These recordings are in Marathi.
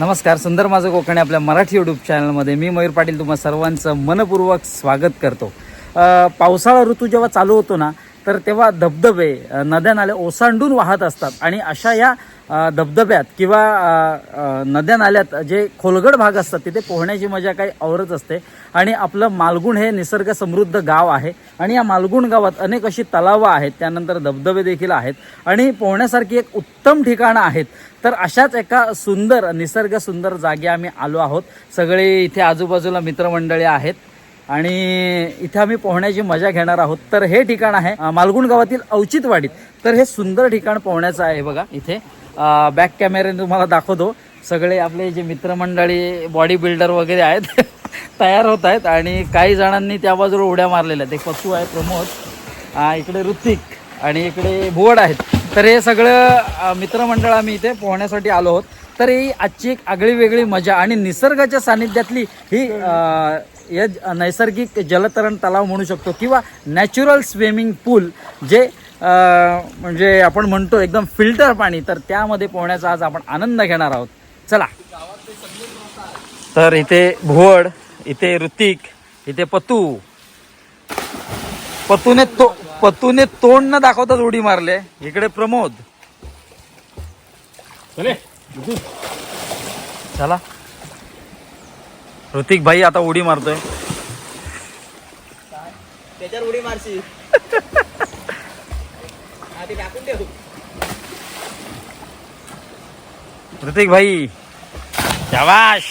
नमस्कार सुंदर माझं कोकणी आपल्या मराठी यूट्यूब चॅनलमध्ये मी मयूर पाटील तुम्हा सर्वांचं मनपूर्वक स्वागत करतो. पावसाळा ऋतू जेव्हा चालू होतो ना तर तेव्हा धबधबे नद्या नाले ओसांडून वाहत असतात. आणि अशा या धबधब्यात किंवा नद्या नाल्यात जे खोलगड भाग असतात तिथे पोहण्याची मजा काही औरच असते. आणि आपलं मालगुण हे निसर्ग समृद्ध गाव आहे. आणि या मालगुण गावात अनेक अशी तलावं आहेत त्यानंतर धबधबे देखील आहेत. आणि पोहण्यासारखी एक उत्तम ठिकाणं आहेत. तर अशाच एका सुंदर निसर्ग सुंदर जागी आम्ही आलो आहोत. सगळे इथे आजूबाजूला मित्रमंडळी आहेत. आणि इथे आम्ही पोहण्याची मजा घेणार आहोत. तर हे ठिकाण आहे मालगुण गावातील औचितवाडीत तर हे सुंदर ठिकाण पोहण्याचं आहे बघा इथे. बॅक कॅमेऱ्याने तुम्हाला दाखवतो. सगळे आपले जे मित्रमंडळी बॉडी बिल्डर वगैरे आहेत तयार होत आहेत आणि काही जणांनी त्या बाजूला उड्या मारलेल्या आहेत. एक पशु आहे प्रमोद. इकडे ऋतिक आणि इकडे भुवड आहेत. तर हे सगळं मित्रमंडळ आम्ही इथे पोहण्यासाठी आलो आहोत. तर ही आजची एक आगळी वेगळी मजा आणि निसर्गाच्या सानिध्यातली ही या नैसर्गिक जलतरण तलाव म्हणू शकतो किंवा नॅचरल स्विमिंग पूल जे म्हणजे आपण म्हणतो एकदम फिल्टर पाणी तर त्यामध्ये पोहण्याचा आज आपण आनंद घेणार आहोत. चला. तर इथे भुवड इथे ऋतिक इथे पतू. पतूने तो पतूने तोंड न दाखवताच उडी मारले. इकडे प्रमोद. चला. ऋतिक भाई आता उडी मारतोय. त्याच्यावर उडी मारशी आधी टाकून ठेव ऋतिक भाई. शाबाश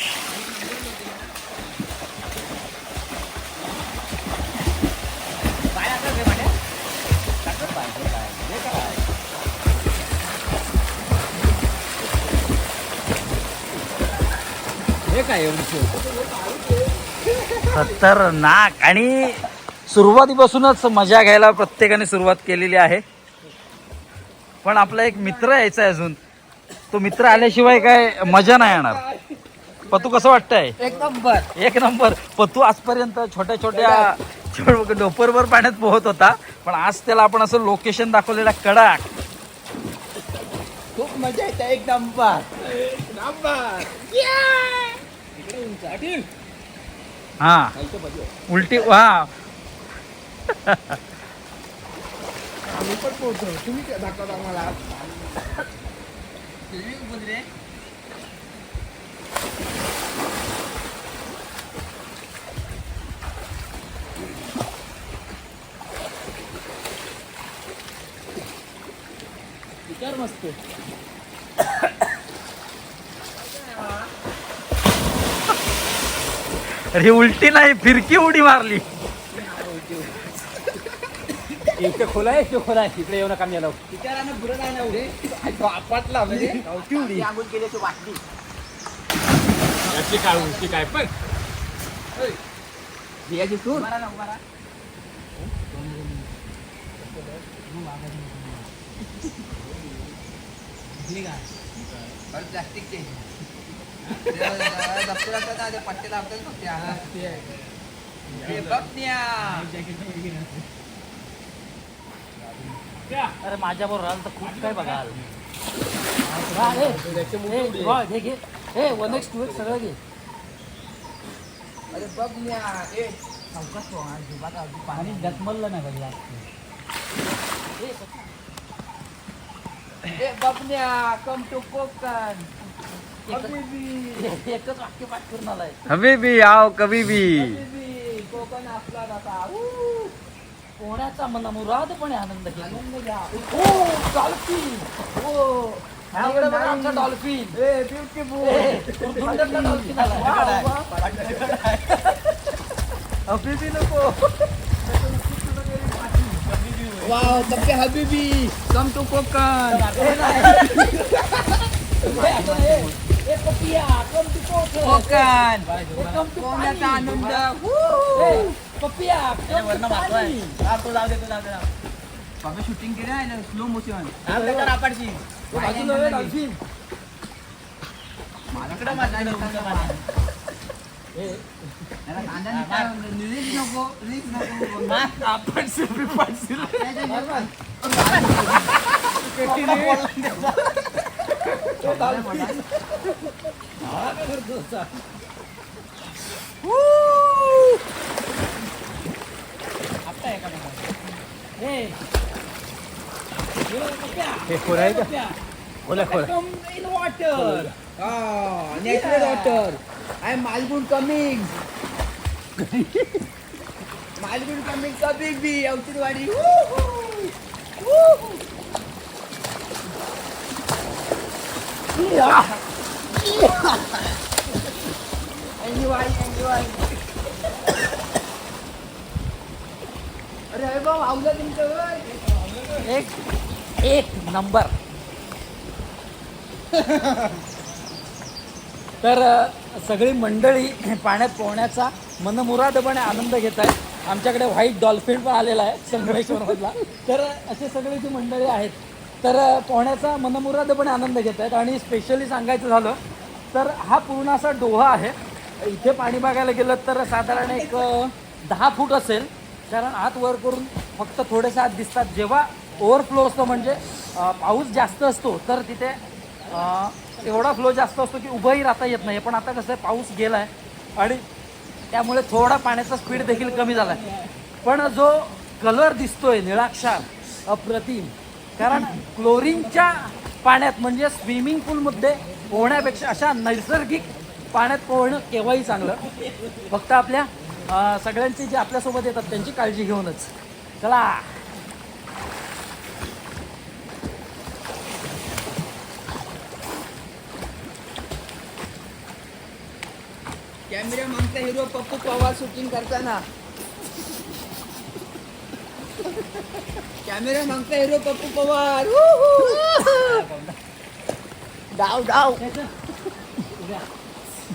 खतरनाक. आणि सुरुवातीपासूनच मजा घ्यायला प्रत्येकाने सुरुवात केलेली आहे. पण आपला एक मित्र यायचा आहे अजून. तो मित्र आल्याशिवाय काय मजा नाही येणार. पतू कसं वाटतंय? एक नंबर. एक नंबर. पतू आजपर्यंत छोट्या छोट्या डोपरवर पाण्यात पोहत होता. पण आज त्याला आपण असं लोकेशन दाखवलेलं कडक. खूप मजा येते. एक नंबर. नंबर. हा. उलटी आम्ही पण पोहोचलो. तुम्ही काय दाखवता आम्हाला? विचार मस्त. अरे उलटी नाही फिरकी उडी मारली. एक खोला आहे खोला. इकडे येऊ नका म्हणजे. गावठी उडी. आंघोळ केल्याची वाटली. याची काय गोष्टी काय पण. बियाची सूर प्लास्टिकचे पट्टे अरे माझ्या बरोबर राहिलं तर खूप काय बघाल. घे घे. हे वन एक्स टू एक्स सगळं घे. अरे बघ न्या पाणी डचमललं नाही कधी ए बबन्या कम टू कोकण. एकच वाक्य पाठ करून आलाय हवे बी आओ कभी भी हबीबी, कोकण आपला दाता पोहण्याचा मला मुरादपणे आनंद आनंद घ्या. Oh dolphin. हो. इकडे बघा आमचा डॉल्फिन. ब्युटिफुल. आलाय हबीबी नको. वाव हबीबी come to Konkan. A Papiya come to Konkan Konkan come to कोकणाचा आनंद पपिया कम टू पाणी बाबा शूटिंग केलं आहे ना स्लो मोशन आपडशी बाजूला आहे डॉल्फिन माझ्याकडे माझ्याकडे रिलीज नको रिलीज नको आपण सिपी पाडशील हा हे खोल आहे का खोला खोला in water. Ah, natural water. I am Malgun coming. Malgun coming coming bee. औषधवाडी. Woohoo! Woohoo! Enjoy, enjoy. अरे हे बघ आवलं तुमचं होय. एक एक नंबर. तर सगळी मंडळी पाण्यात पोहण्याचा मनमुरादपणे आनंद घेत आहेत. आमच्याकडे व्हाईट डॉल्फिन पण आलेला आहे संगमेश्वरमधला. तर असे सगळे जी मंडळी आहेत तर पोहण्याचा मनमुरादपणे आनंद घेत आहेत आणि स्पेशली सांगायचं झालं तर हा पूर्ण असा डोहा आहे. इथे पाणी बघायला गेलं तर साधारण एक दहा फूट असेल. कारण आत वर करून फक्त थोडेसे आत दिसतात. जेव्हा ओव्हरफ्लो असतो म्हणजे पाऊस जास्त असतो तर तिथे एवढा फ्लो जास्त असतो की उभंही राहता येत नाही. पण आता कसं आहे पाऊस गेला आहे आणि त्यामुळे थोडा पाण्याचा स्पीड देखील कमी झाला आहे पण जो कलर दिसतोय निळाक्षार अप्रतिम कारण क्लोरीनच्या पाण्यात म्हणजे स्विमिंग पूलमध्ये पोहण्यापेक्षा अशा नैसर्गिक पाण्यात पोहणं केव्हाही चांगलं. फक्त आपल्या सगळ्यांची जे आपल्यासोबत येतात त्यांची काळजी घेऊनच. चला. कॅमेरा मागता हिरो पप्पू पवार शूटिंग करताना. कॅमेरा मागचा हिरो पप्पू पवार डाव डाव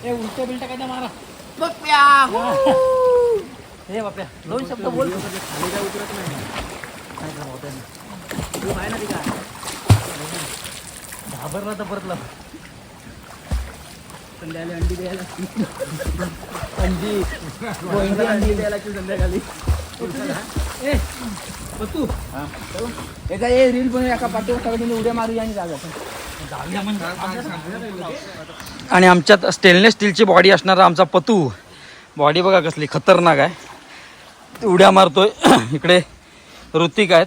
हे उलट्या बिलट्या काय मारा पप्प्या हे बाप्या दोन शब्द बोल तू आहे ना ती काय घाबरला तर परत लाव. संध्याकाळी अंडी द्यायला अंडी गोविंदा अंडी द्यायला की संध्याकाळी ए तू एका हे रील पण एका पाठीवर सगळ्यांनी उड्या मारूया आणि जागा आणि आमच्यात स्टेनलेस स्टीलची बॉडी असणारा आमचा पतू. बॉडी बघा कसली खतरनाक आहे. उड्या मारतोय. इकडे ऋतिक आहेत.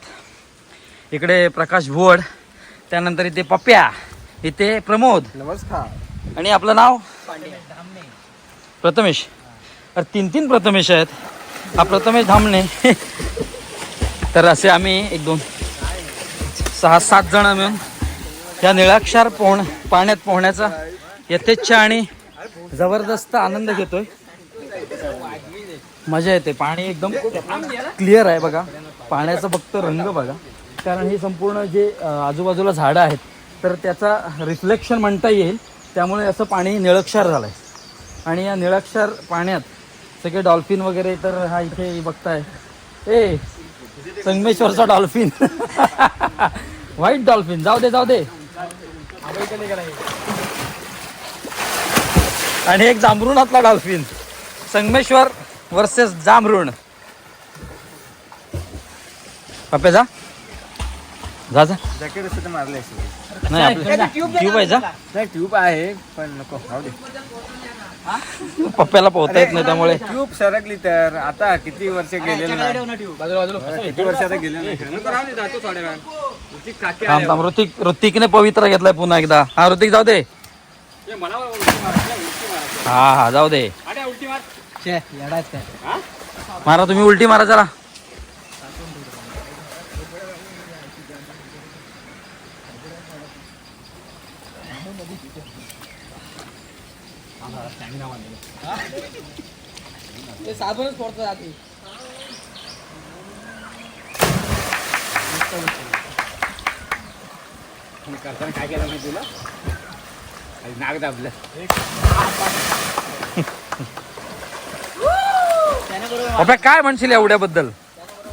इकडे प्रकाश भुवड. त्यानंतर इथे पप्प्या. इथे प्रमोद. नमस्कार. आणि आपलं नाव? प्रथमेश. अरे तीन तीन प्रथमेश आहेत. हा प्रथमेश धामणे. तर असे आम्ही एक दोन सहा सात जण मिळून या निळाक्षार पोहण पाण्यात पोहण्याचा यथेच्छ आणि जबरदस्त आनंद घेतोय. मजा येते. पाणी एकदम क्लिअर आहे बघा. पाण्याचा फक्त रंग बघा. कारण ही संपूर्ण जे आजूबाजूला झाडं आहेत तर त्याचा रिफ्लेक्शन म्हणता येईल. त्यामुळे असं पाणी निळक्षार झालं आहे आणि या निळक्षार पाण्यात सगळे डॉल्फिन वगैरे तर हा इथे बघताय. ए संगमेश्वरचा डॉल्फिन. White dolphin. जाऊ दे जाऊ दे. आणि एक जांभरुणातला डॉल्फिन. संगमेश्वर वर्सेस जांभरुण. पप्पे जा. जा जा. जॅकेट असतं तर मारले नाही आपलं ट्यूब आहे जा. नाही ट्यूब आहे पण नको राहू दे. पप्प्याला पोहता येत नाही त्यामुळे. ट्यूब सरकली तर आता किती वर्ष गेलेले नाही. किती वर्ष आता गेले नाही थांब. थांब ऋतिक ऋतिकने पवित्र घेतलाय पुन्हा एकदा. हा ऋतिक जाऊ दे. हा हा जाऊ दे. मारा तुम्ही उलटी मारा जरा. साबणच पडतो रात्री आणि करताना काय केलं माहिती तुला नाक दाबलं. काय म्हणशील या उड्याबद्दल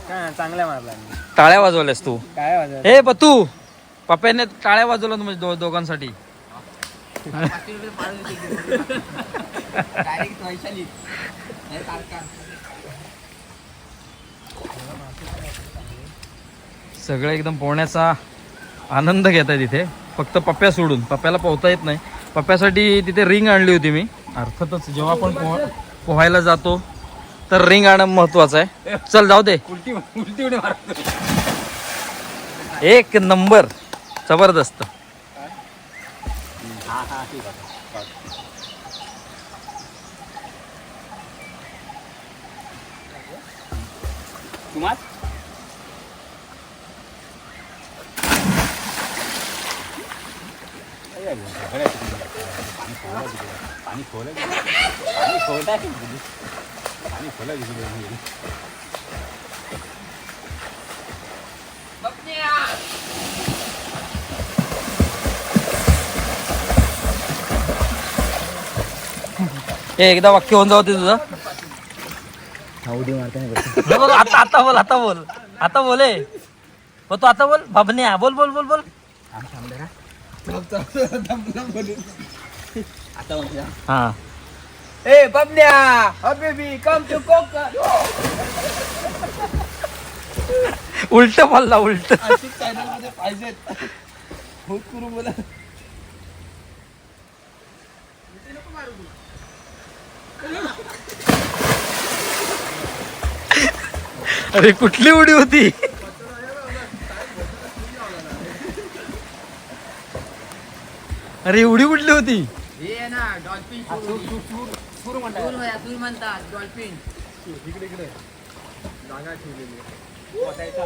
काय चांगल्या मारला मी. टाळ्या वाजवल्यास तू. काय वाजत हे पतू पप्याने टाळ्या वाजवल्या तुम्ही दो- दोघांसाठी. डायरेक्ट वैशाली हे कारखान. सगळे एकदम पोहण्याचा आनंद घेत आहेत इथे. फक्त पप्प्या सोडून. पप्प्याला पोहता येत नाही. पप्प्यासाठी तिथे रिंग आणली होती मी. अर्थातच जेव्हा आपण पोह पोहायला जातो तर रिंग आणणं महत्वाचं आहे. चल जाऊ दे. उलटी उलटी उडी मारतो एक नंबर जबरदस्त हा हा ठीक आहे तुम्हाला पाणी खोल पाणी खोल आहे पाणी खोल आहे हे एकदा वाक्य होऊन जाऊ दे तुझं उडी मारते बघ, आता आता बोल आता बोल. आता बोले हो तू आता बोल बाबन्या बोल बोल बोल बोल. हा. ए Babanya baby come to Konkan उलट बोलला उलट. पाहिजेत होत करू बोला. अरे कुठली उडी होती? अरे उडी कुठली होती? हे ना डॉल्फिन सुरू म्हणतात. डॉल्फिन. पप्पा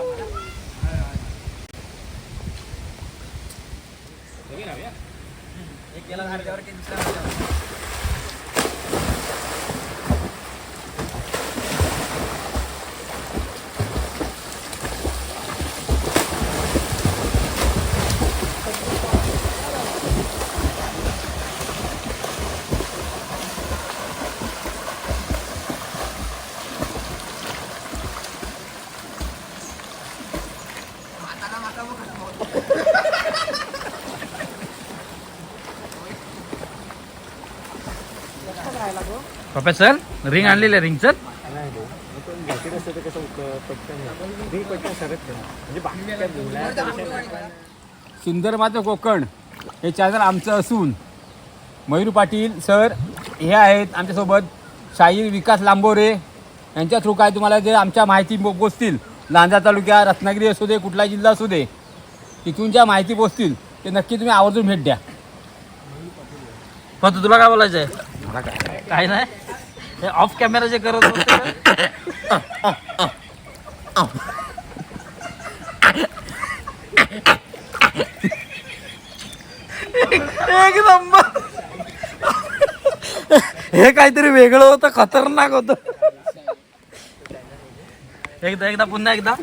चल रिंग आणलेली आहे रिंग चल सुंदर मात्र कोकण. हे चॅनल आमचं असून. मयूर पाटील सर हे आहेत आमच्यासोबत. शाहीर विकास लांबोरे यांच्या थ्रू काय तुम्हाला जे आमच्या माहिती पोचतील. लांजा तालुक्या रत्नागिरी असू दे कुठला जिल्हा असू दे तिथून ज्या माहिती पोचतील ते नक्की तुम्ही आवर्जून भेट द्या. पण तुला काय बोलायचंय? काय नाही? हे ऑफ कॅमेरा जे करत होते एक नंबर. हे काहीतरी वेगळं होतं खतरनाक होतं. एकदा एकदा पुन्हा एकदा.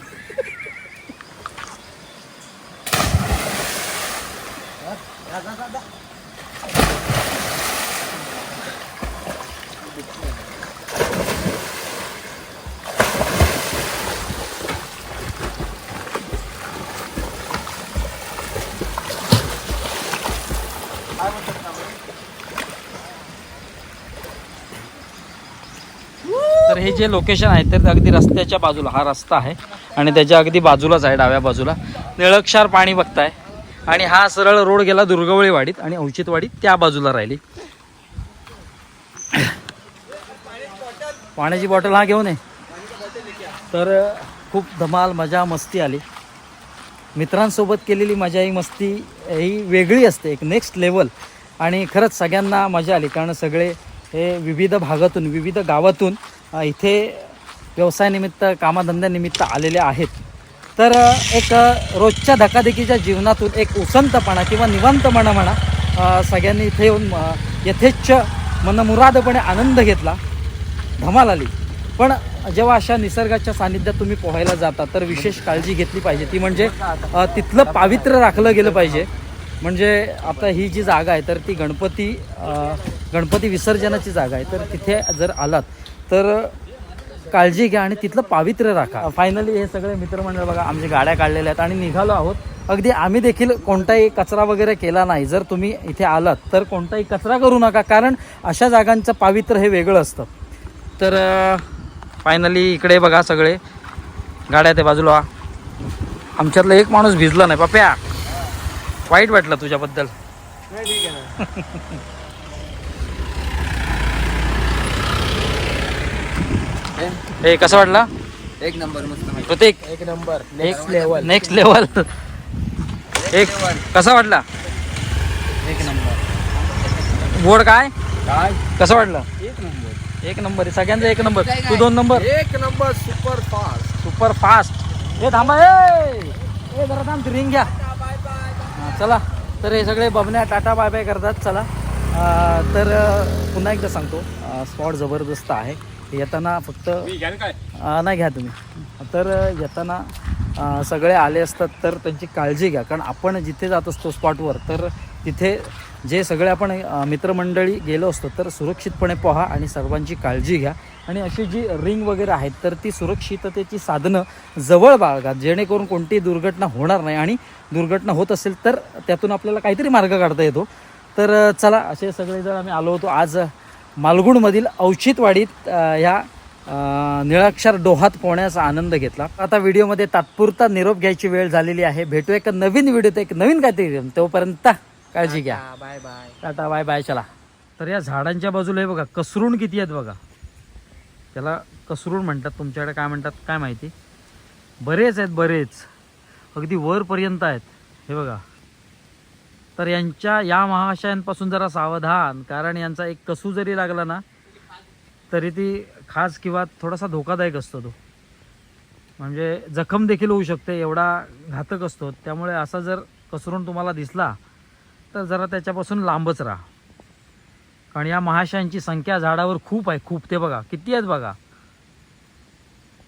जे लोकेशन आहे तर अगदी रस्त्याच्या बाजूला हा रस्ता आहे. आणि त्याच्या अगदी बाजूलाच आहे डाव्या बाजूला. निळक्षार पाणी बघताय. आणि हा सरळ रोड गेला दुर्गवळीवाडीत आणि औचितवाडी त्या बाजूला राहिली. पाण्याची बॉटल हा घेऊन ये. तर खूप धमाल मजा मस्ती आली. मित्रांसोबत केलेली मजा ही मस्ती ही वेगळी असते एक नेक्स्ट लेवल आणि खरंच सगळ्यांना मजा आली कारण सगळे हे विविध भागातून विविध गावातून इथे व्यवसायानिमित्त कामाधंद्यानिमित्त आलेले आहेत. तर एक रोजच्या धकाधकीच्या जीवनातून एक उसंतपणा किंवा निवांतपणा म्हणा सगळ्यांनी इथे येऊन यथेच्छ मनमुरादपणे आनंद घेतला. धमाल आली. पण जेव्हा अशा निसर्गाच्या सानिध्यात तुम्ही पोहायला जाता तर विशेष काळजी घेतली पाहिजे. ती म्हणजे तिथलं पावित्र्य राखलं गेलं पाहिजे. म्हणजे आता ही जी जागा आहे तर ती गणपती गणपती विसर्जनाची जागा आहे. तर तिथे जर आलात तर काळजी घ्या आणि तिथलं पावित्र्य राखा. फायनली हे सगळे मित्रमंडळ बघा आमच्या गाड्या काढलेल्या आहेत आणि निघालो आहोत. अगदी आम्ही देखील कोणताही कचरा वगैरे केला नाही. जर तुम्ही इथे आलात तर कोणताही कचरा करू नका कारण अशा जागांचं पावित्र्य हे वेगळं असतं. तर फायनली इकडे बघा सगळे. गाड्या ते बाजूला. आमच्यातला एक माणूस भिजला नाही. पप्या वाईट वाटलं तुझ्याबद्दल ठीक आहे ना हे कसं वाटला? एक नंबर मस्त प्रत्येक एक. Number next level next level एक कसा वाटला? एक नंबर. गोड काय? काय? कसं वाटलं? एक नंबर. एक नंबर. सगळ्यांचा एक नंबर. तू दोन नंबर. एक number super fast super fast हे थांबा ए! ए जरा थांब रिंग घ्या. हा, चला. तर हे सगळे बबन्या टाटा बाय बाय करतात. चला. तर पुन्हा एकदा सांगतो. स्पॉट जबरदस्त आहे. येताना फक्त नाही घ्या तुम्ही. तर येताना सगळे आले असतात तर त्यांची काळजी घ्या. कारण आपण जिथे जात असतो स्पॉटवर तर तिथे जे सगळे आपण मित्रमंडळी गेलो असतो तर सुरक्षितपणे पोहा आणि सर्वांची काळजी घ्या. आणि अशी जी रिंग वगैरे आहेत तर ती सुरक्षिततेची साधनं जवळ बाळगा. जेणेकरून कोणतीही दुर्घटना होणार नाही. आणि दुर्घटना होत असेल तर त्यातून आपल्याला काहीतरी मार्ग काढता येतो. तर चला असे सगळे जर आम्ही आलो होतो. आज मालगुणमधील औचित्यवाडीत अं, ह्या निळाक्षर डोहात पोहण्याचा आनंद घेतला. आता व्हिडिओमध्ये तात्पुरता निरोप घ्यायची वेळ झालेली आहे. भेटू एका नवीन व्हिडिओत एक नवीन काहीतरी. तोपर्यंत काळजी घ्या. Bye bye tata bye bye चला. तर या झाडांच्या बाजूला हे बघा कसरून किती आहेत बघा. त्याला कसरून म्हणतात तुमच्याकडे काय म्हणतात काय माहिती? बरेच आहेत बरेच. अगदी वरपर्यंत आहेत. हे बघा. तर यांच्या या महाशयांपासून जरा सावधान कारण यांचा एक कसू जरी लागला ना तरी ती खास किंवा थोडासा धोकादायक असतो तो. म्हणजे जखम देखील होऊ शकते एवढा घातक असतो. त्यामुळे असा जर कसरून तुम्हाला दिसला तर जरा त्याच्यापासून लांबच राहा. कारण या महाशयांची संख्या झाडावर खूप आहे खूप. ते बघा किती आहेत बघा?